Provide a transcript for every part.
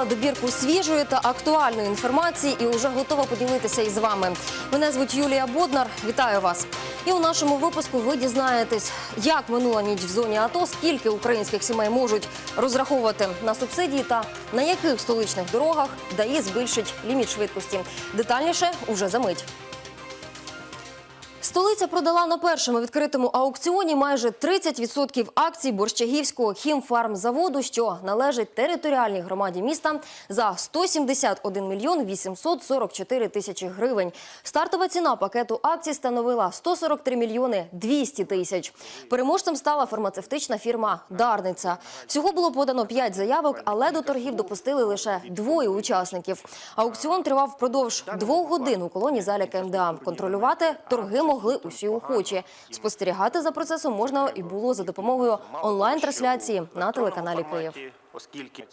Підготувала добірку свіжої та актуальної інформації і вже готова поділитися із вами. Мене звуть Юлія Боднар. Вітаю вас. І у нашому випуску ви дізнаєтесь, як минула ніч в зоні АТО, скільки українських сімей можуть розраховувати на субсидії та на яких столичних дорогах ДАІ збільшить ліміт швидкості. Детальніше уже за мить. Столиця продала на першому відкритому аукціоні майже 30% акцій Борщагівського хімфармзаводу, що належить територіальній громаді міста за 171 мільйон 844 тисячі гривень. Стартова ціна пакету акцій становила 143 мільйони 200 тисяч. Переможцем стала фармацевтична фірма Дарниця. Всього було подано 5 заявок, але до торгів допустили лише двоє учасників. Аукціон тривав впродовж двох годин у колоні залі КМДА. Контролювати торги могли усі охочі. Спостерігати за процесом можна і було за допомогою онлайн-трансляції на телеканалі Київ. Оскільки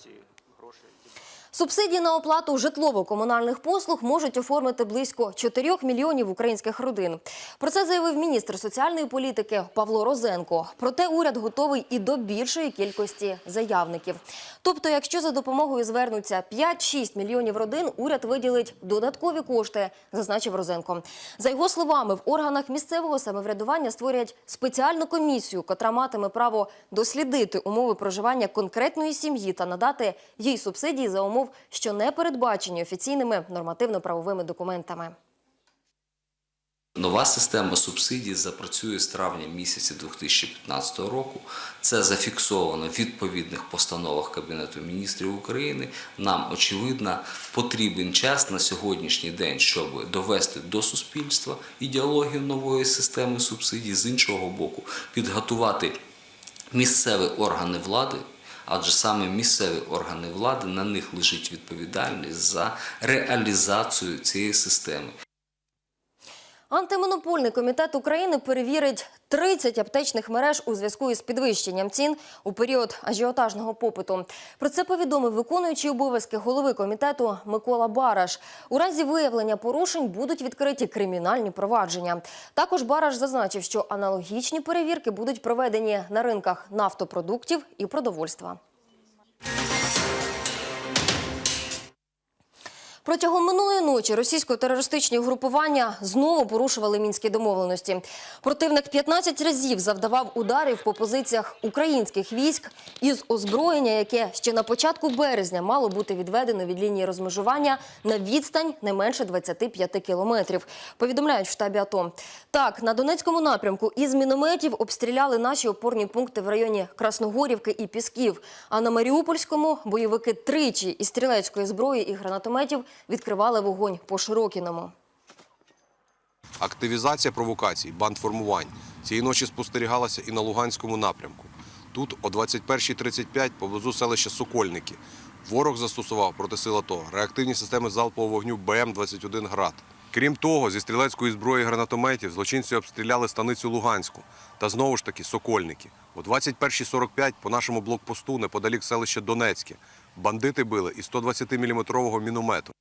Субсидії на оплату житлово-комунальних послуг можуть оформити близько 4 мільйонів українських родин. Про це заявив міністр соціальної політики Павло Розенко. Проте уряд готовий і до більшої кількості заявників. Тобто, якщо за допомогою звернуться 5-6 мільйонів родин, уряд виділить додаткові кошти, зазначив Розенко. За його словами, в органах місцевого самоврядування створять спеціальну комісію, котра матиме право дослідити умови проживання конкретної сім'ї та надати їй субсидії за умов, що не передбачені офіційними нормативно-правовими документами. Нова система субсидій запрацює з травня місяця 2015 року. Це зафіксовано в відповідних постановах Кабінету міністрів України. Нам очевидно потрібен час на сьогоднішній день, щоб довести до суспільства ідеологію нової системи субсидій, з іншого боку, підготувати місцеві органи влади. Адже саме місцеві органи влади на них лежить відповідальність за реалізацію цієї системи. Антимонопольний комітет України перевірить 30 аптечних мереж у зв'язку із підвищенням цін у період ажіотажного попиту. Про це повідомив виконуючий обов'язки голови комітету Микола Бараш. У разі виявлення порушень будуть відкриті кримінальні провадження. Також Бараш зазначив, що аналогічні перевірки будуть проведені на ринках нафтопродуктів і продовольства. Протягом минулої ночі російсько-терористичні угрупування знову порушували мінські домовленості. Противник 15 разів завдавав ударів по позиціях українських військ із озброєння, яке ще на початку березня мало бути відведено від лінії розмежування на відстань не менше 25 кілометрів. Повідомляють в штабі АТО. Так, на Донецькому напрямку із мінометів обстріляли наші опорні пункти в районі Красногорівки і Пісків. А на Маріупольському бойовики тричі із стрілецької зброї і гранатометів відкривали вогонь по Широкіному. Активізація провокацій, бандформувань цієї ночі спостерігалася і на Луганському напрямку. Тут о 21.35 поблизу селища Сокольники ворог застосував проти сил АТО реактивні системи залпового вогню БМ-21 «Град». Крім того, зі стрілецької зброї гранатометів злочинці обстріляли станицю Луганську та знову ж таки Сокольники. О 21.45 по нашому блокпосту неподалік селища Донецьке бандити били із 120-мм міномету.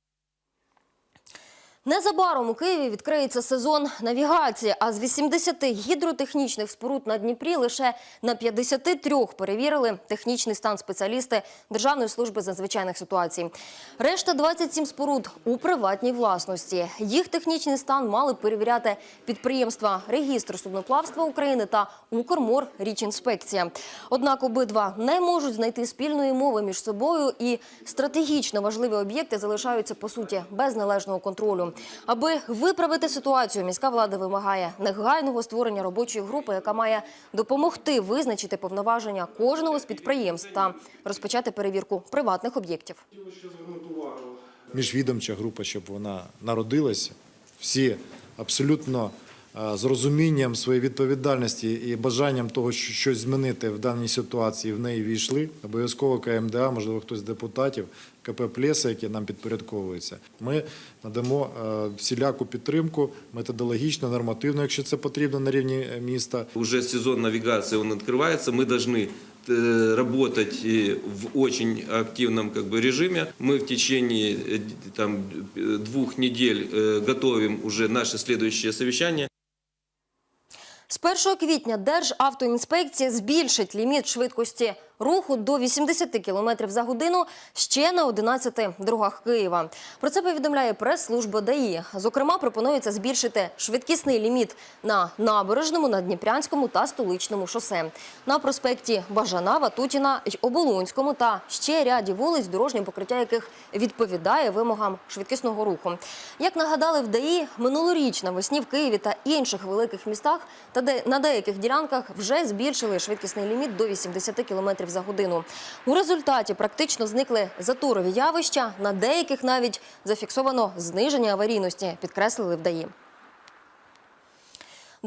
Незабаром у Києві відкриється сезон навігації, а з 80 гідротехнічних споруд на Дніпрі лише на 53 перевірили технічний стан спеціалісти Державної служби з надзвичайних ситуацій. Решта 27 споруд у приватній власності. Їх технічний стан мали перевіряти підприємства Регістр судноплавства України та Укрморрічінспекція. Однак обидва не можуть знайти спільної мови між собою і стратегічно важливі об'єкти залишаються по суті без належного контролю. Аби виправити ситуацію, міська влада вимагає негайного створення робочої групи, яка має допомогти визначити повноваження кожного з підприємств та розпочати перевірку приватних об'єктів. міжвідомча група, щоб вона народилася. Всі абсолютно е, з розумінням своєї відповідальності і бажанням того, що щось змінити в даній ситуації, в неї війшли. Обов'язково КМДА, можливо, хтось з депутатів, КП «Плеса», які нам підпорядковуються. Ми надамо е, всіляку підтримку методологічно, нормативно, якщо це потрібно на рівні е, міста. Уже сезон навигации он открывается, мы должны э, работать э, в очень активном как бы, режиме. Мы в течение э, там, э, двух недель э, готовим уже наше следующее совещание. З 1 квітня Державтоінспекція збільшить ліміт швидкості руху до 80 км за годину ще на 11 дорогах Києва. Про це повідомляє прес-служба ДАІ. Зокрема, пропонується збільшити швидкісний ліміт на набережному, на Дніпрянському та столичному шосе. На проспекті Бажана, Ватутіна й Оболонському та ще ряді вулиць, дорожнє покриття яких відповідає вимогам швидкісного руху. Як нагадали в ДАІ, минулоріч навесні в Києві та інших великих містах та на деяких ділянках вже збільшили швидкісний ліміт до 80 км за годину. У результаті практично зникли заторові явища. На деяких навіть зафіксовано зниження аварійності, підкреслили в ДАІ.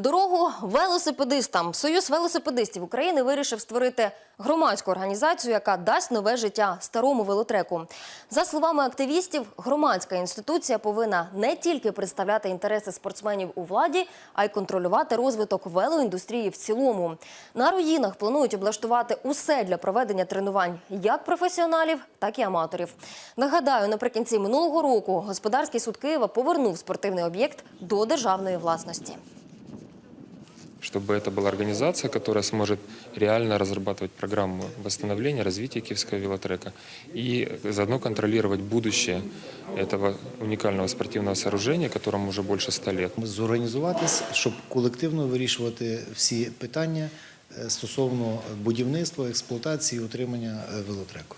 Дорогу велосипедистам. Союз велосипедистів України вирішив створити громадську організацію, яка дасть нове життя старому велотреку. За словами активістів, громадська інституція повинна не тільки представляти інтереси спортсменів у владі, а й контролювати розвиток велоіндустрії в цілому. На руїнах планують облаштувати усе для проведення тренувань як професіоналів, так і аматорів. Нагадаю, наприкінці минулого року господарський суд Києва повернув спортивний об'єкт до державної власності чтобы это была организация, которая сможет реально разрабатывать программу восстановления, развития киевского велотрека и заодно контролировать будущее этого уникального спортивного сооружения, которому уже больше 100 лет. зорганізуватись, щоб колективно вирішувати всі питання е, стосовно будівництва, експлуатації і утримання е, велотреку.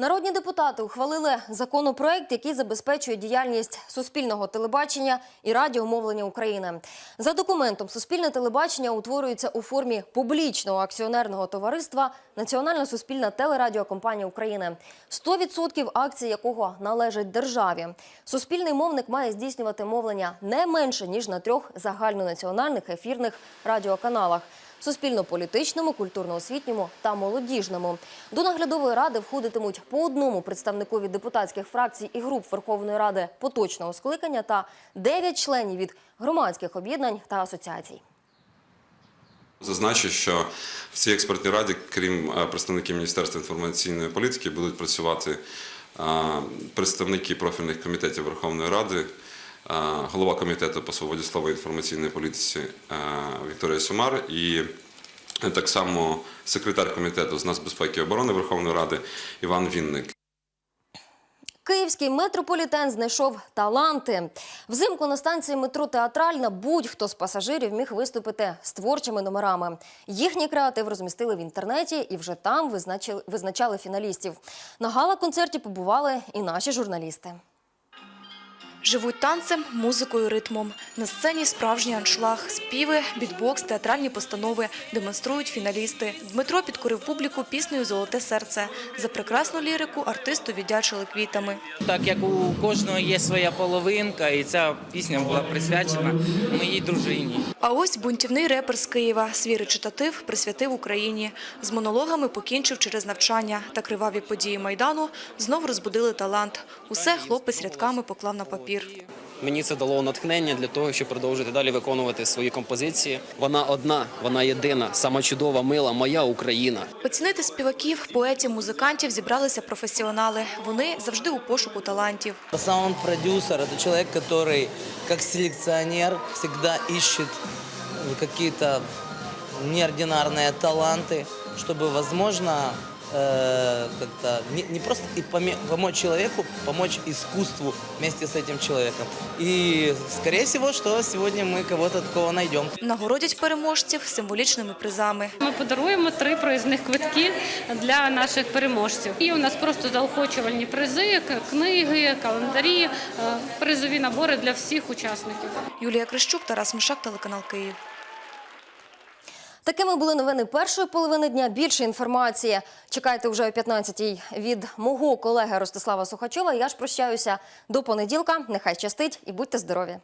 Народні депутати ухвалили законопроект, який забезпечує діяльність суспільного телебачення і радіомовлення України. За документом, суспільне телебачення утворюється у формі публічного акціонерного товариства Національна суспільна телерадіокомпанія України, 100% акцій якого належать державі. Суспільний мовник має здійснювати мовлення не менше ніж на трьох загальнонаціональних ефірних радіоканалах. Суспільно-політичному, культурно-освітньому та молодіжному. До наглядової ради входитимуть по одному представнику від депутатських фракцій і груп Верховної Ради поточного скликання та 9 членів від громадських об'єднань та асоціацій. Зазначу, що в цій експертній раді, крім е, представників Міністерства інформаційної політики, будуть працювати е, представники профільних комітетів Верховної Ради, голова комітету по свободі слова інформаційної політиці е, Вікторія Сумар і так само секретар комітету з нацбезпеки і оборони Верховної Ради Іван Вінник. Київський метрополітен знайшов таланти. Взимку на станції метро Театральна будь-хто з пасажирів міг виступити з творчими номерами. Їхній креатив розмістили в інтернеті і вже там визначали фіналістів. На гала-концерті побували і наші журналісти. Живуть танцем, музикою, ритмом. На сцені справжній аншлаг, співи, бітбокс, театральні постанови демонструють фіналісти. Дмитро підкорив публіку піснею Золоте серце. За прекрасну лірику артисту віддячили квітами. Так як у кожного є своя половинка, і ця пісня була присвячена моїй дружині. А ось бунтівний репер з Києва свій речитатив присвятив Україні. З монологами покінчив через навчання та криваві події Майдану знов розбудили талант. Усе хлопець рядками поклав на папір Мені це дало натхнення для того, щоб продовжити далі виконувати свої композиції. Вона одна, вона єдина, сама чудова, мила, моя Україна. Оцінити співаків, поетів, музикантів зібралися професіонали. Вони завжди у пошуку талантів. Саунд-продюсер – це чоловік, який, як селекціонер, завжди ищет какие-то неординарные таланты, чтобы, возможно, э, как-то не, не просто и поме- помочь человеку, помочь искусству вместе с этим человеком. И, скорее всего, что сегодня мы кого-то такого найдем. Нагородять переможців символічними призами. Ми подаруємо три проїзних квитки для наших переможців. І у нас просто заохочувальні призи, к- книги, календарі, е, призові набори для всіх учасників. Юлія Крищук, Тарас Мишак, телеканал Київ. Такими були новини першої половини дня. Більше інформації чекайте вже о 15-й від мого колеги Ростислава Сухачова. Я ж прощаюся до понеділка. Нехай щастить і будьте здорові.